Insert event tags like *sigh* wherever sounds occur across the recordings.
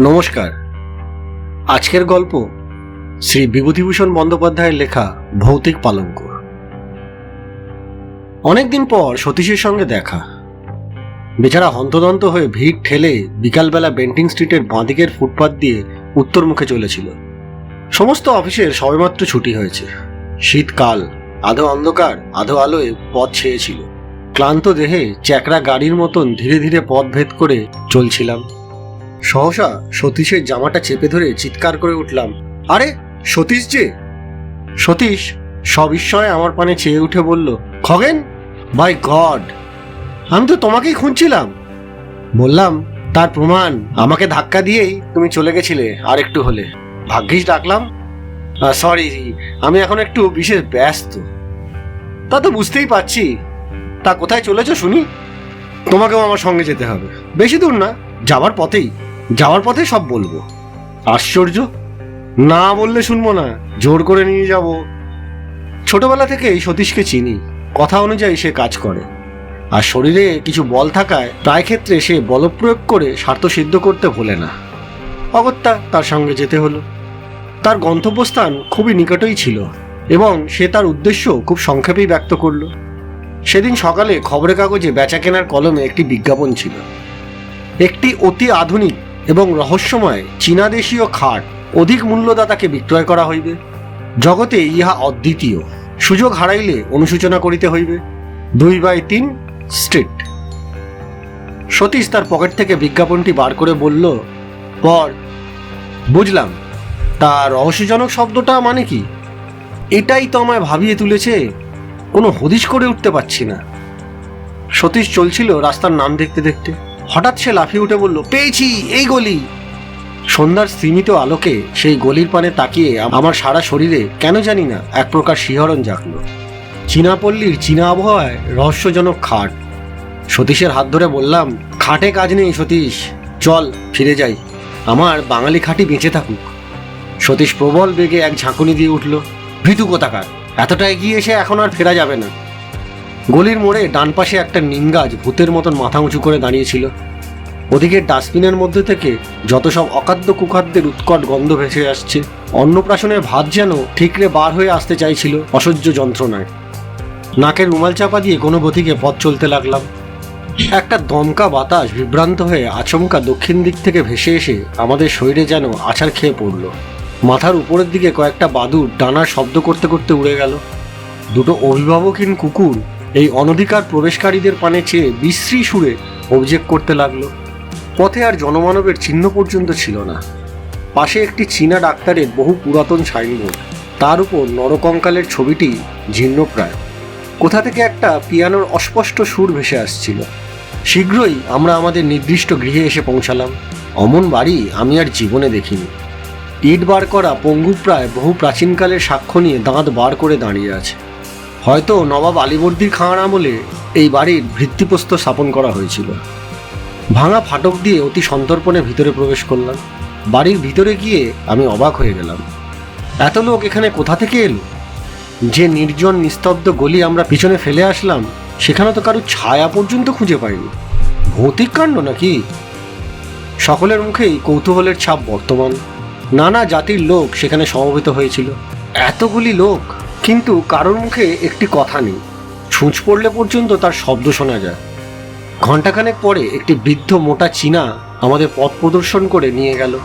নমস্কার। আজকের গল্প শ্রী বিভূতিভূষণ বন্দ্যোপাধ্যায়ের লেখা ভৌতিক পালঙ্ক অনেকদিন পর সতীশের সঙ্গে দেখা। বেচারা হন্তদন্ত হয়ে ভিড় ঠেলে বিকালবেলা বেন্টিং স্ট্রিটের বাঁদিকের ফুটপাত দিয়ে উত্তর মুখে চলেছিল। সমস্ত অফিসের সবেমাত্র ছুটি হয়েছে। শীতকাল, আধো অন্ধকার, আধো আলোয় পথ ছেয়েছিল। ক্লান্ত দেহে চ্যাকরা গাড়ির মতন ধীরে ধীরে পথ ভেদ করে চলছিলাম। সহসা সতীশের জামাটা চেপে ধরে চিৎকার করে উঠলাম, আরে, সতীশ যে? সতীশ সবিস্ময়ে আমার পানে চেয়ে উঠে বলল, খগেন বাই গড আমি তো তোমাকেই খুঁজছিলাম। বললাম, তার প্রমাণ, আমাকে ধাক্কা দিয়েই তুমি চলে গেছিলে, আর একটু হলে। ভাগ্যিস ডাকলাম? সরি আমি এখন একটু বিশেষ ব্যস্ত। তা তো বুঝতেই পারছি। তা কোথায় চলেছো শুনি? তোমাকেও আমার সঙ্গে যেতে হবে। বেশি দূর না যাওয়ার পথেই। যাওয়ার পথে সব বলব। আশ্চর্য? না বললে শুনব না, জোর করে নিয়ে যাব। ছোটবেলা থেকেই সতীশকে চিনি, কথা অনুযায়ী সে কাজ করে। আর শরীরে কিছু বল থাকায় প্রায় ক্ষেত্রে সে বলপ্রয়োগ করে স্বার্থ সিদ্ধ করতে ভোলে না। অগত্যা তার সঙ্গে যেতে হলো। তার গন্তব্যস্থান খুবই নিকটেই ছিল এবং সে তার উদ্দেশ্য খুব সংক্ষেপেই ব্যক্ত করল। সেদিন সকালে খবরের কাগজে বেচা কেনার কলমে একটি বিজ্ঞাপন ছিল। একটি অতি আধুনিক এবং রহস্যময় চীনা দেশীয় খাট অধিক মূল্যদাতাকে বিক্রয় করা হইবে। জগতে ইহা অদ্বিতীয়। সুযোগ হারাইলে অনুসূচনা করিতে হইবে। দুই বাই তিন স্ট্রিট। সতীশ তার পকেট থেকে বিজ্ঞাপনটি বার করে বলল পর বুঝলাম। তা রহস্যজনক শব্দটা মানে কি? এটাই তো আমায় ভাবিয়ে তুলেছে। কোনো হদিশ করে উঠতে পারছি না। সতীশ চলছিল রাস্তার নাম দেখতে দেখতে। হঠাৎ সে লাফিয়ে উঠে বলল, পেয়েছি, এই গলি। সন্ধ্যার সীমিত আলোকে সেই গলির পানে তাকিয়ে আমার সারা শরীরে কেন জানি না এক প্রকার শিহরণ জাগলো। চীনা পল্লীর চীনা আবহাওয়ায় রহস্যজনক খাট। সতীশের হাত ধরে বললাম, খাটে কাজ নেই সতীশ, চল, ফিরে যাই। আমার বাঙালি খাঁটি বেঁচে থাকুক। সতীশ প্রবল বেগে এক ঝাঁকুনি দিয়ে উঠল, ভীতু কোথাকার? এতটা এগিয়ে এসে এখন আর ফেরা যাবে না। গলির মোড়ে ডান পাশে একটা নিম গাছ ভূতের মতন মাথা উঁচু করে দাঁড়িয়েছিল। ওদিকে ডাস্টবিনের মধ্যে থেকে যত সব অখাদ্য কুখাদ্যের উৎকট গন্ধ ভেসে আসছে, অন্নপ্রাশনের ভাত যেন ঠিকরে বার হয়ে আসতে চাইছিল অসহ্য যন্ত্রণায়। নাকের রুমাল চাপা দিয়ে কোনো গতিকে পথ চলতে লাগলাম। একটা দমকা বাতাস বিভ্রান্ত হয়ে আচমকা দক্ষিণ দিক থেকে ভেসে এসে আমাদের শরীরে যেন আছাড় খেয়ে পড়ল। মাথার উপরের দিকে কয়েকটা বাদুর ডানার শব্দ করতে করতে উড়ে গেল। দুটো অভিভাবকহীন কুকুর এই অনধিকার প্রবেশকারীদের পানে চেয়ে বিশ্রী সুরে অভিযোগ করতে লাগল। পথে আর জনমানবের চিহ্ন পর্যন্ত ছিল না। পাশে একটি চীনা ডাক্তারের বহু পুরাতন সাইনবোর্ড। তার উপর নরকঙ্কালের ছবিটি জীর্ণপ্রায়। কোথা থেকে একটা পিয়ানোর অস্পষ্ট সুর ভেসে আসছিল। শীঘ্রই আমরা আমাদের নির্দিষ্ট গৃহে এসে পৌঁছালাম। অমন বাড়ি আমি আর জীবনে দেখিনি। ইট বার করা পঙ্গুপ্রায় বহু প্রাচীনকালের সাক্ষ্য নিয়ে দাঁত বার করে দাঁড়িয়ে আছে। হয়তো নবাব আলীবর্দীর খাঁড় আমলে এই বাড়ির ভিত্তিপ্রস্তর স্থাপন করা হয়েছিল। ভাঙা ফাটক দিয়ে অতি সন্তর্পণে ভিতরে প্রবেশ করলাম। বাড়ির ভিতরে গিয়ে আমি অবাক হয়ে গেলাম। এত লোক এখানে কোথা থেকে এলো? যে নির্জন নিস্তব্ধ গলি আমরা পিছনে ফেলে আসলাম, সেখানে তো কারও ছায়া পর্যন্ত খুঁজে পাইনি। ভৌতিক কাণ্ড নাকি? সকলের মুখেই কৌতূহলের ছাপ বর্তমান। নানা জাতির লোক সেখানে সমবেত হয়েছিল। এতগুলি লোক! কিন্তু কারোর মুখে একটি কথা নেই। ছুঁচ পড়লে পর্যন্ত তার শব্দ শোনা যায়। ঘণ্টাখানেক পরে একটি বৃদ্ধ মোটা চীনা আমাদের পথ প্রদর্শন করে নিয়ে গেল।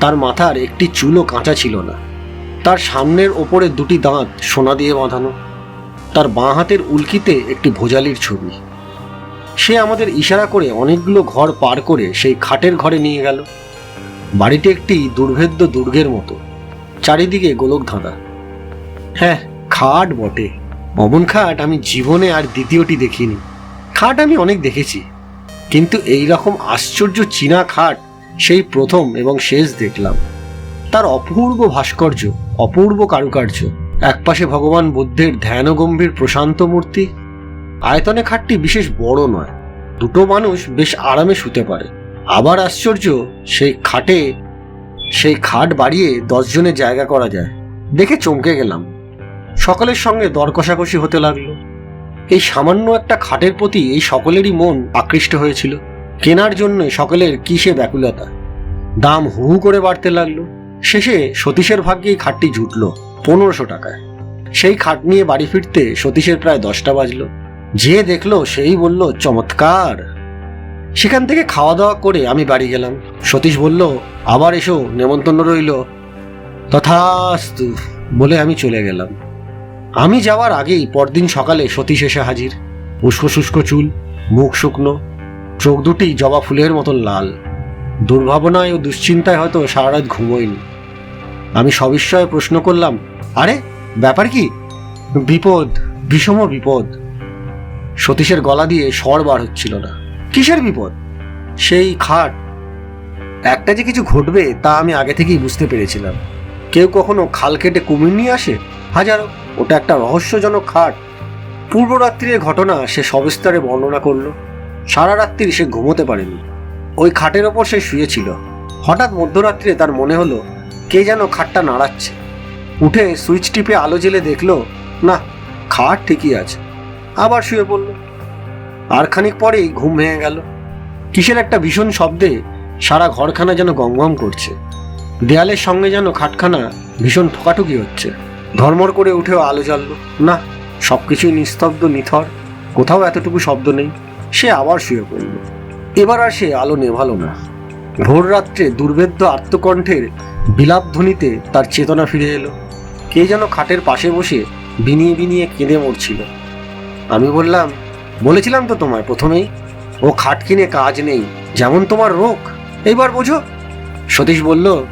তার মাথার একটি চুলও কাঁচা ছিল না। তার সামনের ওপরে দুটি দাঁত সোনা দিয়ে বাঁধানো। তার বাঁ হাতের উল্কিতে একটি ভোজালির ছবি। সে আমাদের ইশারা করে অনেকগুলো ঘর পার করে সেই খাটের ঘরে নিয়ে গেল। বাড়িটি একটি দুর্ভেদ্য দুর্গের মতো। চারিদিকে গোলক ধাঁধা হ্যাঁ খাট বটে। অমন খাট আমি জীবনে আর দ্বিতীয়টি দেখিনি। খাট আমি অনেক দেখেছি। কিন্তু এই রকম আশ্চর্য চীনা খাট সেই প্রথম এবং শেষ দেখলাম। তার অপূর্ব ভাস্কর্য, অপূর্ব কারুকার্য। একপাশে ভগবান বুদ্ধের ধ্যানগম্ভীর প্রশান্ত মূর্তি। আয়তনে খাটটি বিশেষ বড় নয়। দুটো মানুষ বেশ আরামে শুতে পারে। আবার আশ্চর্য, সেই খাটে, সেই খাট বাড়িয়ে দশজনের জায়গা করা যায়। দেখে চমকে গেলাম। সকলের সঙ্গে দর কষাকষি হতে লাগল। এই সামান্য একটা খাটের প্রতি এই সকলেরই মন আকৃষ্ট হয়েছিল। কেনার জন্য সকলের কিসে ব্যাকুলতা? দাম হু করে বাড়তে লাগল। শেষে সতীশের ভাগ্যেই খাটটি জুটলো পনেরোশো টাকায়। সেই খাট নিয়ে বাড়ি ফিরতে সতীশের প্রায় দশটা বাজলো। যে দেখল সেই বলল, চমৎকার! সেখান থেকে খাওয়া দাওয়া করে আমি বাড়ি গেলাম। সতীশ বলল, আবার এসো। নেমন্তন্ন রইল, তথাস্তু, বলে আমি চলে গেলাম। আমি যাওয়ার আগেই পরদিন সকালে সতীশ এসে হাজির। উস্কো শুষ্ক চুল, মুখ শুকনো, চোখ দুটি জবা ফুলের মতন লাল। দুর্ভাবনায় ও দুশ্চিন্তায় হয়তো সারা রাত ঘুমোয়নি। আমি সবিস্ময়ে প্রশ্ন করলাম, আরে, ব্যাপার কি? বিপদ বিষম বিপদ। সতীশের গলা দিয়ে স্বর বার হচ্ছিল না। কিসের বিপদ? সেই খাট। একটা যে কিছু ঘটবে তা আমি আগে থেকেই বুঝতে পেরেছিলাম। কেউ কখনো খাল কেটে কুমির নিয়ে আসে? হাজারো। ওটা একটা রহস্যজনক খাট। পূর্বরাত্রির ঘটনা সে সবিস্তারে বর্ণনা করল। সারা রাত্রি সে ঘুমোতে পারেনি। ওই খাটের ওপর সে শুয়েছিল। হঠাৎ মধ্যরাত্রে তার মনে হলো, কে যেন খাটটা নাড়াচ্ছে। উঠে সুইচ টিপে আলো জেলে দেখল, না, খাট ঠিকই আছে। আবার শুয়ে পড়ল। আর খানিক পরেই ঘুম ভেঙে গেল। কিসের একটা ভীষণ শব্দে সারা ঘরখানা যেন গমগম করছে। দেয়ালের সঙ্গে যেন খাটখানা ভীষণ ঠোকাঠুকি হচ্ছে। ধর্মর করে উঠেও আলো জ্বাললো। না, সবকিছুই নিস্তব্ধ, নিথর। কোথাও এতটুকু শব্দ নেই। সে আবার শুয়ে পড়ল। এবার আর সে আলো নেভালো না। ভোর রাত্রে দুর্ভেদ্য আত্মকণ্ঠের বিলাপ ধ্বনিতে তার চেতনা ফিরে এলো। কে যেন খাটের পাশে বসে বিনিয়ে বিনিয়ে কেঁদে মরছিল। আমি বললাম, বলেছিলাম তো তোমায় প্রথমেই, ও খাট কিনে কাজ নেই, যেমন তোমার রোগ। এইবার বোঝো। সতীশ বলল,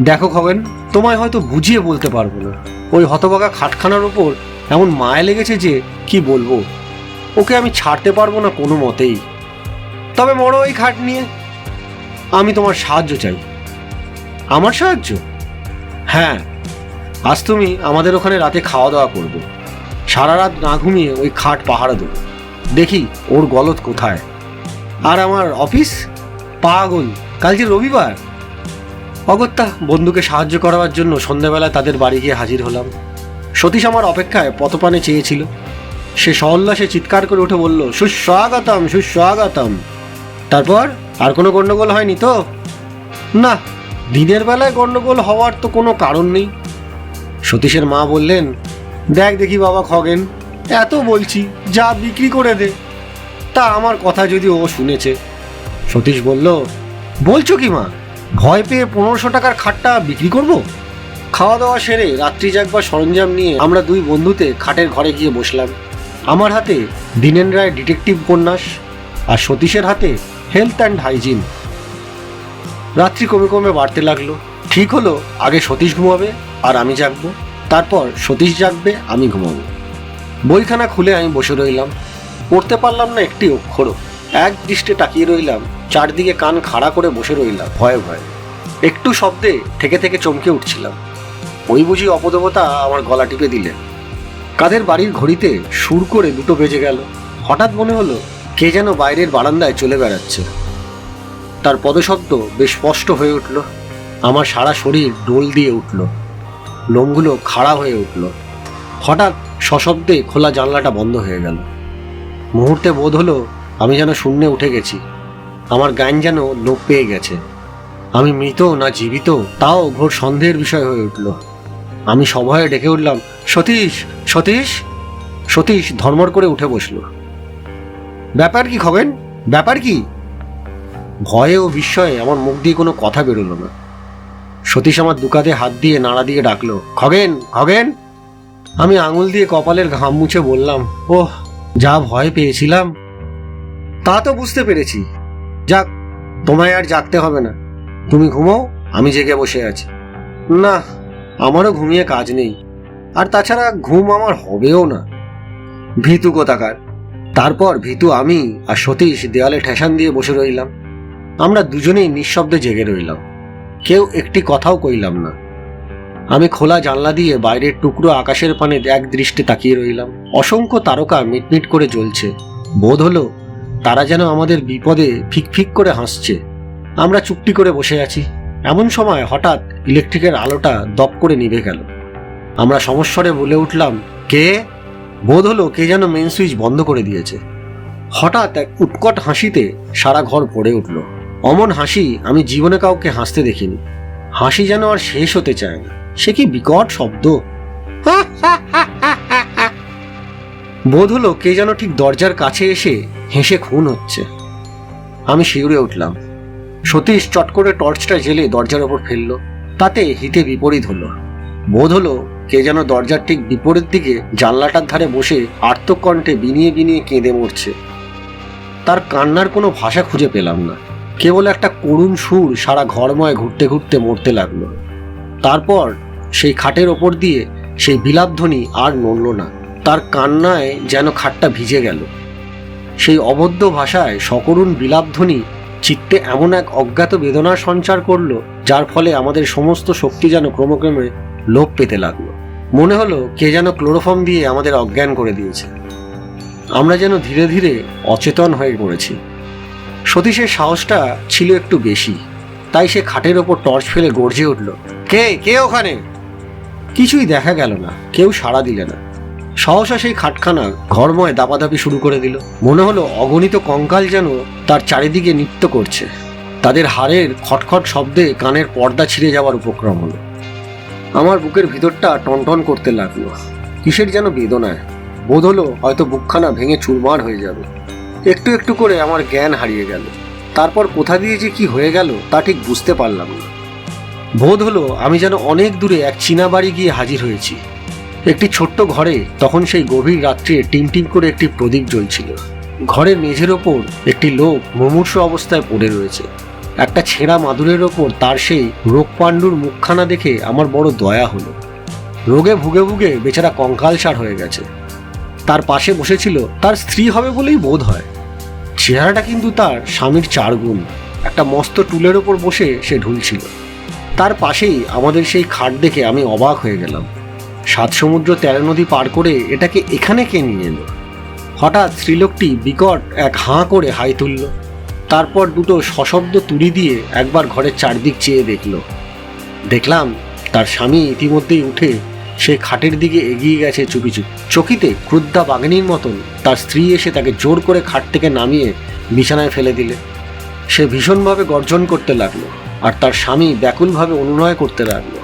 দেখো খগেন, তোমায় হয়তো বুঝিয়ে বলতে পারব না। ওই হতবাগা খাটখানার ওপর এমন মায়া লেগেছে যে কি বলব? ওকে আমি ছাড়তে পারব না কোনো মতেই। তবে মরো ওই খাট নিয়ে আমি তোমার সাহায্য চাই। আমার সাহায্য? হ্যাঁ আজ তুমি আমাদের ওখানে রাতে খাওয়া দাওয়া করবে। সারা রাত না ঘুমিয়ে ওই খাট পাহারা দেবো। দেখি ওর গলত কোথায়। আর আমার অফিস? পাগল, কাল যে রবিবার? অগত্যা বন্ধুকে সাহায্য করার জন্য সন্ধ্যাবেলায় তাদের বাড়ি গিয়ে হাজির হলাম। সতীশ আমার অপেক্ষায় পতপানে চেয়েছিল। সে সহল্লাসে চিৎকার করে উঠে বলল, সুস্বাগতম সুস্বাগতম। তারপর, আর কোনো গণ্ডগোল হয়নি তো? না, দিনের বেলায় গণ্ডগোল হওয়ার তো কোনো কারণ নেই। সতীশের মা বললেন, দেখ দেখি বাবা খগেন, এত বলছি, যা বিক্রি করে দে। তা আমার কথা যদি ও শুনেছে। সতীশ বলল, বলছো কি মা? ভয় পেয়ে পনেরোশো টাকার খাটটা বিক্রি করব? খাওয়া দাওয়া সেরে রাত্রি জাগবার সরঞ্জাম নিয়ে আমরা দুই বন্ধুতে খাটের ঘরে গিয়ে বসলাম। আমার হাতে দীনেন রায় ডিটেকটিভ উপন্যাস আর সতীশের হাতে হেলথ অ্যান্ড হাইজিন। রাত্রি কমে কমে বাড়তে লাগল। ঠিক হলো, আগে সতীশ ঘুমাবে আর আমি জাগবো। তারপর সতীশ জাগবে, আমি ঘুমাবো। বইখানা খুলে আমি বসে রইলাম। পড়তে পারলাম না একটি অক্ষরও। এক দৃষ্টে তাকিয়ে রইলাম চারদিকে কান খাড়া করে বসে রইলাম। ভয়ে ভয়ে। একটু শব্দে থেকে থেকে চমকে উঠছিলাম। ওই বুঝি অপদেবতা আমার গলা টিপে দিলেন। কাদের বাড়ির ঘড়িতে সুর করে দুটো বেজে গেল। হঠাৎ মনে হলো, কে যেন বাইরের বারান্দায় চলে বেড়াচ্ছে। তার পদশব্দ বেশ স্পষ্ট হয়ে উঠল। আমার সারা শরীর ডোল দিয়ে উঠল। লোমগুলো খাড়া হয়ে উঠল। হঠাৎ সশব্দে খোলা জানলাটা বন্ধ হয়ে গেল। মুহূর্তে বোধ হলো আমি যেন শূন্যে উঠে গেছি। আমার গান যেন লোপ পেয়ে গেছে। আমি মৃত না জীবিত, তাও ঘোর সন্দেহের বিষয় হয়ে উঠল। আমি সভয়ে ডেকে উঠলাম, সতীশ সতীশ? সতীশ ধর্মর করে উঠে বসল। ব্যাপার কি খবেন ব্যাপার কি? ভয়ে ও বিস্ময়ে আমার মুখ দিয়ে কোনো কথা বেরোলো না। সতীশ আমার দুকাতে হাত দিয়ে নাড়া দিয়ে ডাকলো, খগেন খগেন? আমি আঙুল দিয়ে কপালের ঘাম মুছে বললাম, ওহ, যা ভয় পেয়েছিলাম, তা তো বুঝতে পেরেছি। যাক, তোমায় আর জাগতে হবে না। তুমি ঘুমাও, আমি জেগে বসে আছি। না, আমারও ঘুমিয়ে কাজ নেই। আর তাছাড়া ঘুম আমার হবেও না। ভীতু কোথাকার? তারপর ভীতু, আমি আর সতীশ দেওয়ালে ঠেসান দিয়ে বসে রইলাম। আমরা দুজনেই নিঃশব্দে জেগে রইলাম। কেউ একটি কথাও কইলাম না। আমি খোলা জানলা দিয়ে বাইরের টুকরো আকাশের পানে এক দৃষ্টি তাকিয়ে রইলাম। অসংখ্য তারকা মিটমিট করে জ্বলছে। বোধ হলো তারা যেন আমাদের বিপদে ফিকফিক করে হাসছে। আমরা চুপটি করে বসে আছি। এমন সময় হঠাৎ ইলেকট্রিকের আলোটা দপ করে নিভে গেল। আমরা সমস্বরে বলে উঠলাম, কে? বোধ হলো কে যেন মেন সুইচ বন্ধ করে দিয়েছে। হঠাৎ এক উৎকট হাসিতে সারা ঘর ভরে উঠল। অমন হাসি আমি জীবনে কাউকে হাসতে দেখিনি। হাসি যেন আর শেষ হতে চায় না সে কি বিকট শব্দ? *laughs* বোধ হলো কে যেন ঠিক দরজার কাছে এসে হেসে খুন হচ্ছে। আমি শিউরে উঠলাম। সতীশ চট করে টর্চটা জেলে দরজার ওপর ফেলল, তাতে হিতে বিপরীত হলো। বোধ হলো কে যেন দরজার ঠিক বিপরীত দিকে জানলাটার ধারে বসে আর্তকণ্ঠে বিনিয়ে বিনিয়ে কেঁদে মরছে। তার কান্নার কোনো ভাষা খুঁজে পেলাম না। কেবল একটা করুণ সুর সারা ঘরময় ঘুরতে ঘুরতে মরতে লাগল। তারপর সেই খাটের ওপর দিয়ে সেই বিলাপধ্বনি আর নড়ল না। তার কান্নায় যেন খাটটা ভিজে গেল। সেই অবদ্ধ ভাষায় সকরুণ বিলাপধ্বনি চিত্তে এমন এক অজ্ঞাত বেদনার সঞ্চার করল, যার ফলে আমাদের সমস্ত শক্তি যেন ক্রমক্রমে লোপ পেতে লাগল। মনে হলো কে যেন ক্লোরোফর্ম দিয়ে আমাদের অজ্ঞান করে দিয়েছে। আমরা যেন ধীরে ধীরে অচেতন হয়ে পড়েছি। সতীশের সাহসটা ছিল একটু বেশি, তাই সে খাটের ওপর টর্চ ফেলে গর্জে উঠল, কে? কে ওখানে? কিছুই দেখা গেল না, কেউ সাড়া দিলে না। সহসা সেই খাটখানা ঘরময় দাপাদাপি শুরু করে দিল। মনে হলো অগণিত কঙ্কাল যেন তার চারিদিকে নৃত্য করছে। তাদের হাড়ের খটখট শব্দে কানের পর্দা ছিঁড়ে যাওয়ার উপক্রম হলো। আমার বুকের ভিতরটা টনটন করতে লাগল। কিসের যেন বেদনায়। বোধ হলো হয়তো বুকখানা ভেঙে চুরমার হয়ে যাবে। একটু একটু করে আমার জ্ঞান হারিয়ে গেল। তারপর কোথা দিয়ে যে কি হয়ে গেল তা ঠিক বুঝতে পারলাম না। বোধ হলো আমি যেন অনেক দূরে এক চীনা বাড়ি গিয়ে হাজির হয়েছি। একটি ছোট্ট ঘরে তখন সেই গভীর রাত্রে টিম টিম করে একটি প্রদীপ জ্বলছিল। ঘরের মেঝের ওপর একটি লোক মুমূর্ষ অবস্থায় পড়ে রয়েছে। একটা ছেঁড়া মাদুরের ওপর তার সেই রোগ পাণ্ডুর মুখখানা দেখে আমার বড় দয়া হলো। রোগে ভুগে ভুগে বেচারা কঙ্কালসার হয়ে গেছে। তার পাশে বসেছিল, তার স্ত্রী হবে বলেই বোধ হয়। চেহারাটা কিন্তু তার স্বামীর চার গুণ। একটা মস্ত টুলের ওপর বসে সে ঢুলছিল। তার পাশেই আমাদের সেই খাট দেখে আমি অবাক হয়ে গেলাম। সাত সমুদ্র তেরো নদী পার করে এটাকে এখানে কে নিয়ে এলো? হঠাৎ স্ত্রীলোকটি বিকট এক হাঁ করে হাই তুলল। তারপর দুটো সশব্দ তুড়ি দিয়ে একবার ঘরের চারদিক চেয়ে দেখল। দেখলাম তার স্বামী ইতিমধ্যেই উঠে সে খাটের দিকে এগিয়ে গেছে চুপি চুপি। চকিতে ক্রুদ্ধা বাগিনীর মতন তার স্ত্রী এসে তাকে জোর করে খাট থেকে নামিয়ে বিছানায় ফেলে দিলে। সে ভীষণভাবে গর্জন করতে লাগল আর তার স্বামী ব্যাকুলভাবে অনুনয় করতে লাগল।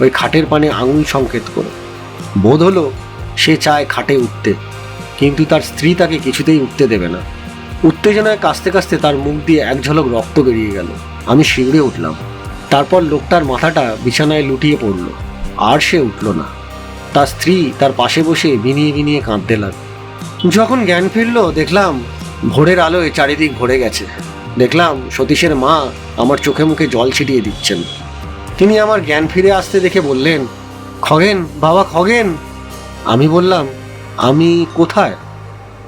ওই খাটের পানে আঙুল সংকেত করে। বোধ হলো সে চায় খাটে উঠতে, কিন্তু তার স্ত্রী তাকে কিছুতেই উঠতে দেবে না। উত্তেজনায় কাস্তে কাস্তে তার মুখ দিয়ে এক ঝলক রক্ত বেরিয়ে গেল। আমি শিউরে উঠলাম। তারপর লোকটার মাথাটা বিছানায় লুটিয়ে পড়ল। আর সে উঠল না। তার স্ত্রী তার পাশে বসে বিনিয়ে বিনিয়ে কাঁদতে লাগ যখন জ্ঞান ফিরল, দেখলাম ভোরের আলোয় চারিদিক ভরে গেছে। দেখলাম সতীশের মা আমার চোখে মুখে জল ছিটিয়ে দিচ্ছেন। তিনি আমার জ্ঞান ফিরে আসতে দেখে বললেন খগেন, বাবা খগেন। আমি বললাম, আমি কোথায়?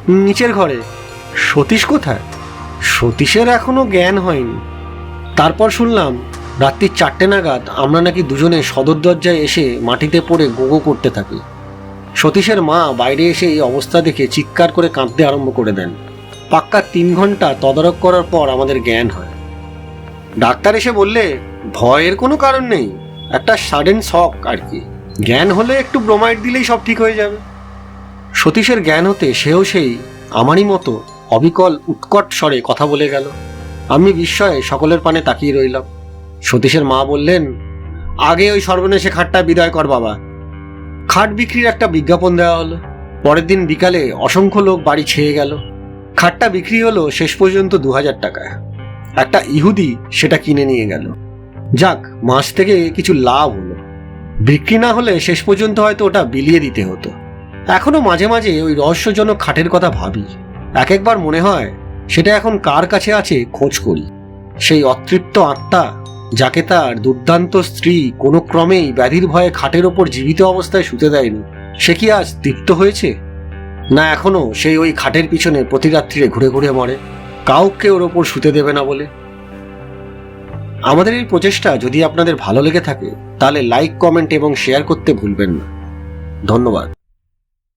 নিচের ঘরে। সতীশ কোথায়? সতীশের এখনও জ্ঞান হয়নি। তারপর শুনলাম, রাত্রি চারটে নাগাদ আমরা নাকি দুজনে সদর দরজায় এসে মাটিতে পড়ে গোগো করতে থাকি। সতীশের মা বাইরে এসে এই অবস্থা দেখে চিৎকার করে কাঁদতে আরম্ভ করে দেন। পাক্কা তিন ঘণ্টা তদারক করার পর আমাদের জ্ঞান হয়। ডাক্তার এসে বললে, ভয়ের কোনো কারণ নেই, একটা সাডেন শক আর কি। জ্ঞান হলে একটু ব্রোমাইড দিলেই সব ঠিক হয়ে যাবে। সতীশের জ্ঞান হতে সেও সেই আমারই মতো অবিকল উৎকট স্বরে কথা বলে গেল। আমি বিস্ময়ে সকলের পানে তাকিয়ে রইলাম। সতীশের মা বললেন, আগে ওই সর্বনেশে খাটটা বিদায় কর বাবা। খাট বিক্রির একটা বিজ্ঞাপন দেওয়া হলো। পরের দিন বিকালে অসংখ্য লোক বাড়ি ছেয়ে গেল। খাটটা বিক্রি হলো শেষ পর্যন্ত দু হাজার টাকায়। একটা ইহুদি সেটা কিনে নিয়ে গেল। যাক, মাস থেকে কিছু লাভ হলো। বিক্রি না হলে শেষ পর্যন্ত হয়তো ওটা বিলিয়ে দিতে হতো। এখনও মাঝে মাঝে ওই রহস্যজনক খাটের কথা ভাবি। এক একবার মনে হয়, সেটা এখন কার কাছে আছে খোঁজ করি। সেই অতৃপ্ত আত্মা, যাকে তার দুর্দান্ত স্ত্রী কোনো ক্রমেই ব্যাধির ভয়ে খাটের ওপর জীবিত অবস্থায় শুতে দেয়নি, সে কি আজ তৃপ্ত হয়েছে? না এখনও সেই ওই খাটের পিছনে প্রতি রাত্রিরে ঘুরে ঘুরে মরে, কাউকে ওর ওপর শুতে দেবে না বলে? আমাদের এই প্রচেষ্টা যদি আপনাদের ভালো লেগে থাকে, তাহলে লাইক কমেন্ট এবং শেয়ার করতে ভুলবেন না। ধন্যবাদ।